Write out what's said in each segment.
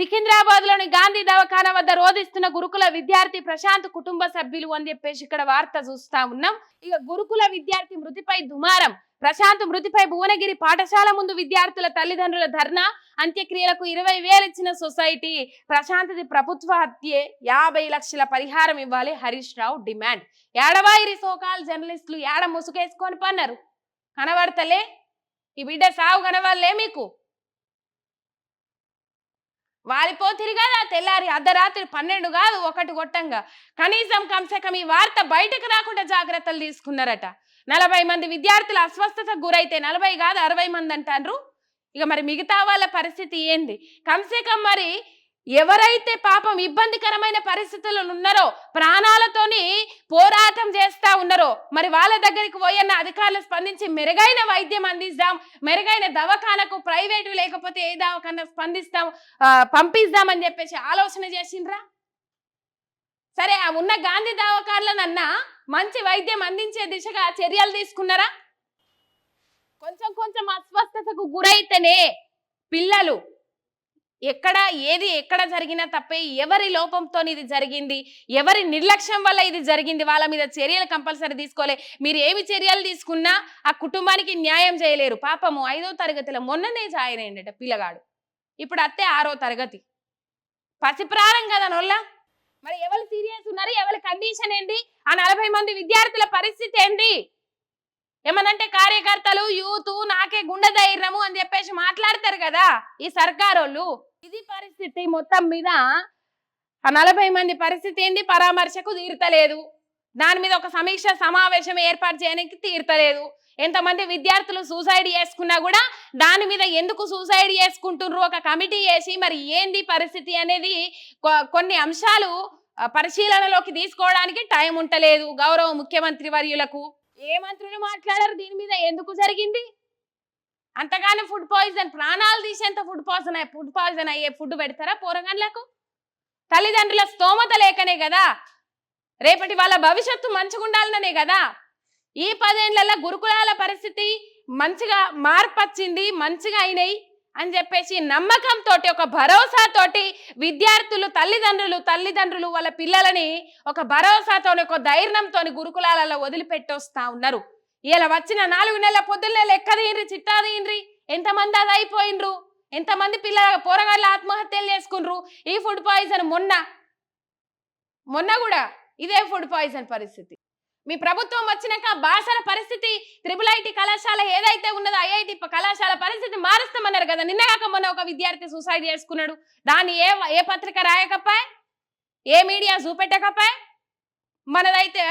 సికింద్రాబాద్లోని గాంధీ దవాఖానా వద్ద రోధిస్తున్న గురుకుల విద్యార్థి ప్రశాంత్ కుటుంబ సభ్యులు అని చెప్పేసి ఇక్కడ వార్త చూస్తా ఉన్నాం. ఇక గురుకుల విద్యార్థి మృతిపై దుమారం. ప్రశాంత్ మృతిపై భువనగిరి పాఠశాల ముందు విద్యార్థుల తల్లిదండ్రుల ధర్నా అంత్యక్రియలకు ఇరవై వేలు ఇచ్చిన సొసైటీ ప్రశాంత్ది ప్రభుత్వ హత్యే యాభై లక్షల పరిహారం ఇవ్వాలి హరీష్ రావు డిమాండ్. ఏడవాయిరి సోకాల్ జర్నలిస్టులు ఏడ ముసుగేసుకొని పన్నారు కనబడతలే? ఈ బిడ్డ సావు కనవాలే మీకు? వాలిపోతిరి కదా తెల్లారి అర్ధరాత్రి పన్నెండు కాదు ఒకటి కొట్టంగా కనీసం కంసకం ఈ వార్త బయటకు రాకుండా జాగ్రత్తలు తీసుకున్నారట. నలభై మంది విద్యార్థులు అస్వస్థతకు గురైతే నలభై కాదు అరవై మంది అంటారు ఇక మరి మిగతా వాళ్ళ పరిస్థితి ఏంది? కంసేకం మరి ఎవరైతే పాపం ఇబ్బందికరమైన పరిస్థితుల్లో ఉన్నారో ప్రాణాలతోని పోరాటం చేస్తా ఉన్నారో మరి వాళ్ళ దగ్గరికి పోయన్న అధికారులు స్పందించి మెరుగైన వైద్యం అందిస్తాం మెరుగైన దవాఖానకు ప్రైవేటు లేకపోతే ఏ దవాఖాన స్పందిస్తాం పంపిస్తామని చెప్పేసి ఆలోచన చేసిండ్రా? సరే ఆ ఉన్న గాంధీ దవాఖానలనన్నా మంచి వైద్యం అందించే దిశగా చర్యలు తీసుకున్నారా? కొంచెం కొంచెం అస్వస్థతకు గురైతేనే పిల్లలు ఎక్కడ ఏది ఎక్కడ జరిగినా తప్పే ఎవరి లోపంతో ఇది జరిగింది ఎవరి నిర్లక్ష్యం వల్ల ఇది జరిగింది వాళ్ళ మీద చర్యలు కంపల్సరీ తీసుకోలే. మీరు ఏమి చర్యలు తీసుకున్నా ఆ కుటుంబానికి న్యాయం చేయలేరు. పాపము ఐదో తరగతిలో మొన్ననే జాయిన్ అయ్యిండట పిల్లగాడు. ఇప్పుడు అత్తే ఆరో తరగతి. పసిప్రారం కదా నొల్ల? మరి ఎవరు సీరియస్ ఉన్నారు? ఎవరి కండిషన్ ఏంటి? ఆ నలభై మంది విద్యార్థుల పరిస్థితి ఏంటి? ఏమనంటే కార్యకర్తలు యూత్ నాకే గుండె ధైర్యము అని చెప్పేసి మాట్లాడతారు కదా ఈ సర్కారోళ్ళు. ఇది పరిస్థితి మొత్తం మీద ఆ నలభై మంది పరిస్థితి ఏంటి పరామర్శకు తీరుతలేదు. దాని మీద ఒక సమీక్ష సమావేశం ఏర్పాటు చేయడానికి తీరుతలేదు. ఎంతమంది విద్యార్థులు సూసైడ్ చేసుకున్నా కూడా దాని మీద ఎందుకు సూసైడ్ చేసుకుంటున్నారు? ఒక కమిటీ వేసి మరి ఏంది పరిస్థితి అనేది కొ- కొన్ని అంశాలు పరిశీలనలోకి తీసుకోవడానికి టైం ఉంటలేదు గౌరవ ముఖ్యమంత్రి వర్యులకు. ఏ మంత్రులు మాట్లాడారు? దీని మీద ఎందుకు జరిగింది? అంతగానే ఫుడ్ పాయిజన్ ప్రాణాలు తీసేంత ఫుడ్ పాయిజన్ ఫుడ్ పాయిజన్ అయ్యే ఫుడ్ పెడతారా పోరగాళ్ళకు? తల్లిదండ్రుల స్తోమత లేకనే కదా? రేపటి వాళ్ళ భవిష్యత్తు మంచిగా ఉండాలనే కదా? ఈ పదేళ్ళలో గురుకులాల పరిస్థితి మంచిగా మార్పు వచ్చింది మంచిగా అయినాయి. అని చెప్పేసి నమ్మకంతో ఒక భరోసాతోటి విద్యార్థులు తల్లిదండ్రులు తల్లిదండ్రులు వాళ్ళ పిల్లలని ఒక భరోసాతో ఒక ధైర్యంతో గురుకులాలలో వదిలిపెట్టొస్తా ఉన్నారు. ఇలా వచ్చిన నాలుగు నెలల పొద్దున్నే లెక్క తీయండి చిట్టా తీయండి ఎంతమంది అది అయిపోయినరు ఎంతమంది పిల్లల పోరగాళ్ళు ఆత్మహత్యలు చేసుకుండ్రు? ఈ ఫుడ్ పాయిజన్ మొన్న మొన్న కూడా ఇదే ఫుడ్ పాయిజన్ పరిస్థితి. మీ ప్రభుత్వం వచ్చినాక భాషల పరిస్థితి త్రిబుల్ ఐటీ కళాశాల ఏదైతే ఉన్నదో ఐఐటి కళాశాల పరిస్థితి మారుస్తామన్నారు కదా. నిన్నగాక మొన్న ఒక విద్యార్థి సూసైడ్ చేసుకున్నాడు. దాన్ని ఏ ఏ పత్రిక రాయకపాయ్ ఏ మీడియా చూపెట్టకపాయ్ మనదైతే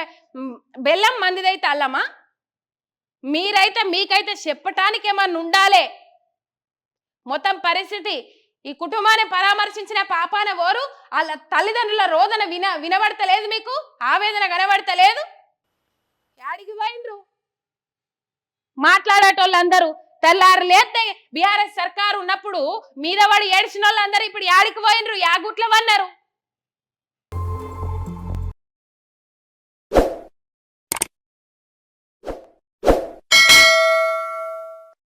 బెల్లం మందిదైతే అల్లమా? మీరైతే మీకైతే చెప్పటానికి ఏమన్నా ఉండాలే మొత్తం పరిస్థితి ఈ కుటుంబాన్ని పరామర్శించిన పాపాన ఓరు వాళ్ళ తల్లిదండ్రుల రోదన విన వినబడతలేదు మీకు? ఆవేదన కనబడతలేదు? యాడికి పోయిండ్రు మాట్లాడేటోళ్ళందరూ తెల్లారు లేతే బీఆర్ఎస్ సర్కారు ఉన్నప్పుడు మీద వాడు ఏడ్చిన వాళ్ళందరూ ఇప్పుడు యాడికి పోయినరు యాగుట్లవన్నారు